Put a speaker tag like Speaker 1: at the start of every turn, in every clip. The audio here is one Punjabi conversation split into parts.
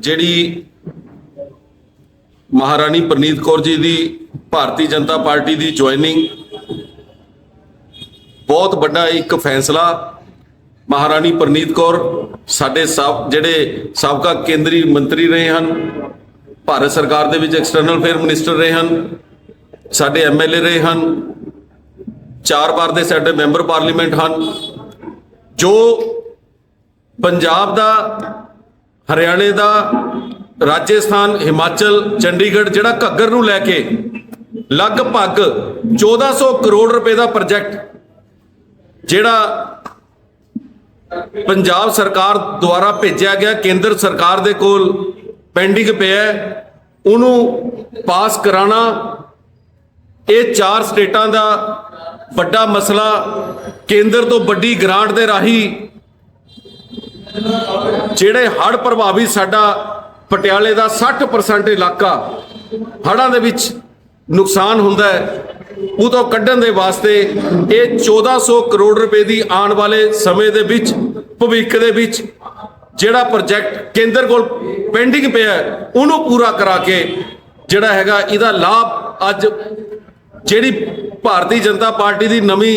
Speaker 1: ਜਿਹੜੀ ਮਹਾਰਾਣੀ ਪ੍ਰਨੀਤ ਕੌਰ ਜੀ ਦੀ ਭਾਰਤੀ ਜਨਤਾ ਪਾਰਟੀ ਦੀ ਜੁਆਇਨਿੰਗ ਬਹੁਤ ਵੱਡਾ ਇੱਕ ਫੈਸਲਾ ਮਹਾਰਾਣੀ ਪ੍ਰਨੀਤ ਕੌਰ ਸਾਡੇ ਸਭ ਜਿਹੜੇ ਸਾਬਕਾ ਕੇਂਦਰੀ ਮੰਤਰੀ ਰਹੇ ਹਨ, ਭਾਰਤ ਸਰਕਾਰ ਦੇ ਵਿੱਚ ਐਕਸਟਰਨਲ ਅਫੇਅਰ ਮਿਨਿਸਟਰ ਰਹੇ ਹਨ, ਸਾਡੇ ਐਮਐਲਏ ਰਹੇ ਹਨ, ਚਾਰ ਵਾਰ ਦੇ ਸਾਡੇ ਮੈਂਬਰ ਪਾਰਲੀਮੈਂਟ ਹਨ, ਜੋ ਪੰਜਾਬ ਦਾ, ਹਰਿਆਣੇ ਦਾ, ਰਾਜਸਥਾਨ, ਹਿਮਾਚਲ, ਚੰਡੀਗੜ੍ਹ ਜਿਹੜਾ ਘੱਗਰ ਨੂੰ ਲੈ ਕੇ ਲਗਭਗ 1400 ਕਰੋੜ ਰੁਪਏ ਦਾ ਪ੍ਰੋਜੈਕਟ ਜਿਹੜਾ ਪੰਜਾਬ ਸਰਕਾਰ ਦੁਆਰਾ ਭੇਜਿਆ ਗਿਆ, ਕੇਂਦਰ ਸਰਕਾਰ ਦੇ ਕੋਲ ਪੈਂਡਿੰਗ ਪਿਆ ਉਹਨੂੰ ਪਾਸ ਕਰਾਣਾ ਇਹ ਚਾਰ ਸਟੇਟਾਂ ਦਾ ਵੱਡਾ ਮਸਲਾ, ਕੇਂਦਰ ਤੋਂ ਵੱਡੀ ਗ੍ਰਾਂਟ ਦੇ ਰਾਹੀਂ ਜਿਹੜੇ ਹੜ੍ਹ ਪ੍ਰਭਾਵੀ ਸਾਡਾ ਪਟਿਆਲੇ ਦਾ 60% ਇਲਾਕਾ ਹੜ੍ਹਾਂ ਦੇ ਵਿੱਚ ਨੁਕਸਾਨ ਹੁੰਦਾ ਹੈ ਉਹ ਤੋਂ ਕੱਢਣ ਦੇ ਵਾਸਤੇ ਇਹ 1400 ਕਰੋੜ ਰੁਪਏ ਦੀ ਆਉਣ ਵਾਲੇ ਸਮੇਂ ਦੇ ਵਿੱਚ, ਭਵਿੱਖ ਦੇ ਵਿੱਚ ਜਿਹੜਾ ਪ੍ਰੋਜੈਕਟ ਕੇਂਦਰ ਕੋਲ ਪੈਂਡਿੰਗ ਪਿਆ ਉਹਨੂੰ ਪੂਰਾ ਕਰਾ ਕੇ ਜਿਹੜਾ ਹੈਗਾ, ਇਹਦਾ ਲਾਭ ਅੱਜ ਜਿਹੜੀ ਭਾਰਤੀ ਜਨਤਾ ਪਾਰਟੀ ਦੀ ਨਵੀਂ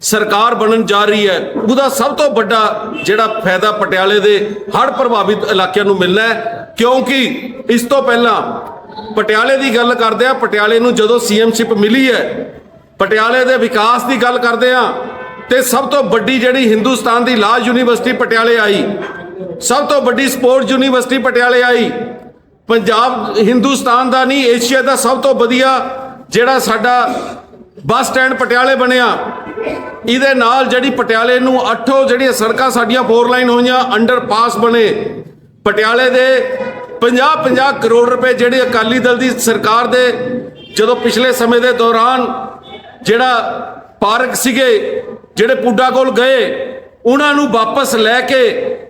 Speaker 1: ਸਰਕਾਰ ਬਣਨ ਜਾ ਰਹੀ ਹੈ, ਉਹਦਾ ਸਭ ਤੋਂ ਵੱਡਾ ਜਿਹੜਾ ਫਾਇਦਾ ਪਟਿਆਲੇ ਦੇ ਹੜ੍ਹ ਪ੍ਰਭਾਵਿਤ ਇਲਾਕਿਆਂ ਨੂੰ ਮਿਲਣਾ ਹੈ, ਕਿਉਂਕਿ ਇਸ ਤੋਂ ਪਹਿਲਾਂ ਪਟਿਆਲੇ ਦੀ ਗੱਲ ਕਰਦੇ ਆ ਪਟਿਆਲੇ ਨੂੰ ਜਦੋਂ ਸੀਐਮਸ਼ਿਪ ਮਿਲੀ ਹੈ, ਪਟਿਆਲੇ ਦੇ ਵਿਕਾਸ ਦੀ ਗੱਲ ਕਰਦੇ ਆ ਤੇ ਸਭ ਤੋਂ ਵੱਡੀ ਜਿਹੜੀ ਹਿੰਦੁਸਤਾਨ ਦੀ ਲਾਜ ਯੂਨੀਵਰਸਿਟੀ ਪਟਿਆਲੇ ਆਈ, ਸਭ ਤੋਂ ਵੱਡੀ ਸਪੋਰਟਸ ਯੂਨੀਵਰਸਿਟੀ ਪਟਿਆਲੇ ਆਈ, ਪੰਜਾਬ, ਹਿੰਦੁਸਤਾਨ ਦਾ ਨਹੀਂ, ਏਸ਼ੀਆ ਦਾ ਸਭ ਤੋਂ ਵਧੀਆ ਜਿਹੜਾ ਸਾਡਾ ਬੱਸ ਸਟੈਂਡ ਪਟਿਆਲੇ ਬਣਿਆ ਇਹਦੇ ਨਾਲ ਜਿਹੜੀ ਪਟਿਆਲੇ ਨੂੰ ਅੱਠੋ ਜਿਹੜੀਆਂ ਸੜਕਾਂ ਸਾਡੀਆਂ ਫੋਰ ਲਾਈਨ ਹੋਈਆਂ ਅੰਡਰਪਾਸ ਬਣੇ। ਪਟਿਆਲੇ ਦੇ 50-50 ਕਰੋੜ ਰੁਪਏ ਜਿਹੜੇ ਅਕਾਲੀ ਦਲ ਦੀ ਸਰਕਾਰ ਦੇ ਜਦੋਂ ਪਿਛਲੇ ਸਮੇਂ ਦੇ ਦੌਰਾਨ ਜਿਹੜਾ ਪਾਰਕ ਸੀਗੇ, ਜਿਹੜੇ ਪੁੱਡਾ ਕੋਲ ਗਏ, ਉਹਨਾਂ ਨੂੰ ਵਾਪਸ ਲੈ ਕੇ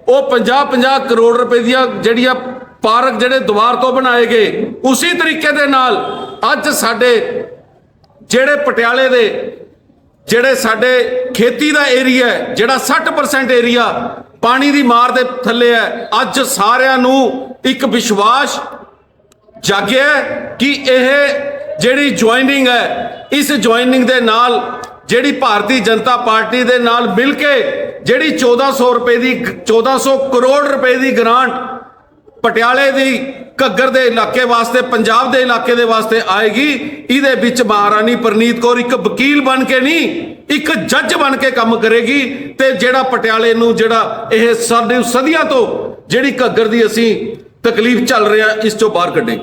Speaker 1: ਉਹ 50-50 ਕਰੋੜ ਰੁਪਏ ਦੀਆਂ ਜਿਹੜੀਆਂ ਪਾਰਕ ਜਿਹੜੇ ਦੁਬਾਰ ਤੋਂ ਬਣਾਏ ਗਏ, ਉਸੇ ਤਰੀਕੇ ਦੇ ਨਾਲ ਅੱਜ ਸਾਡੇ ਜਿਹੜੇ ਪਟਿਆਲੇ ਦੇ ਜਿਹੜੇ ਸਾਡੇ ਖੇਤੀ ਦਾ ਏਰੀਆ ਹੈ, ਜਿਹੜਾ 60% ਏਰੀਆ ਪਾਣੀ ਦੀ ਮਾਰ ਦੇ ਥੱਲੇ ਹੈ, ਅੱਜ ਸਾਰਿਆਂ ਨੂੰ ਇੱਕ ਵਿਸ਼ਵਾਸ ਜਾਗਿਆ ਕਿ ਇਹ ਜਿਹੜੀ ਜੁਆਇਨਿੰਗ ਹੈ, ਇਸ ਜੁਆਇਨਿੰਗ ਦੇ ਨਾਲ ਜਿਹੜੀ ਭਾਰਤੀ ਜਨਤਾ ਪਾਰਟੀ ਦੇ ਨਾਲ ਮਿਲ ਕੇ ਜਿਹੜੀ 1400 ਰੁਪਏ ਦੀ 1400 ਕਰੋੜ ਰੁਪਏ ਦੀ ਗ੍ਰਾਂਟ ਪਟਿਆਲੇ ਦੀ ਘੱਗਰ ਦੇ ਇਲਾਕੇ ਵਾਸਤੇ, ਪੰਜਾਬ ਦੇ ਇਲਾਕੇ ਦੇ ਵਾਸਤੇ ਆਏਗੀ। ਇਹਦੇ ਵਿੱਚ ਮਹਾਰਾਣੀ ਪ੍ਰਨੀਤ ਕੌਰ ਇੱਕ ਵਕੀਲ ਬਣ ਕੇ ਨਹੀਂ, ਇੱਕ ਜੱਜ ਬਣ ਕੇ ਕੰਮ ਕਰੇਗੀ ਤੇ ਜਿਹੜਾ ਪਟਿਆਲੇ ਨੂੰ ਜਿਹੜਾ ਇਹ ਸਾਡੇ ਸਦੀਆਂ ਤੋਂ ਜਿਹੜੀ ਘੱਗਰ ਦੀ ਅਸੀਂ ਤਕਲੀਫ ਚੱਲ ਰਿਹਾ, ਇਸ ਤੋਂ ਬਾਹਰ ਕੱਢੇਗੀ।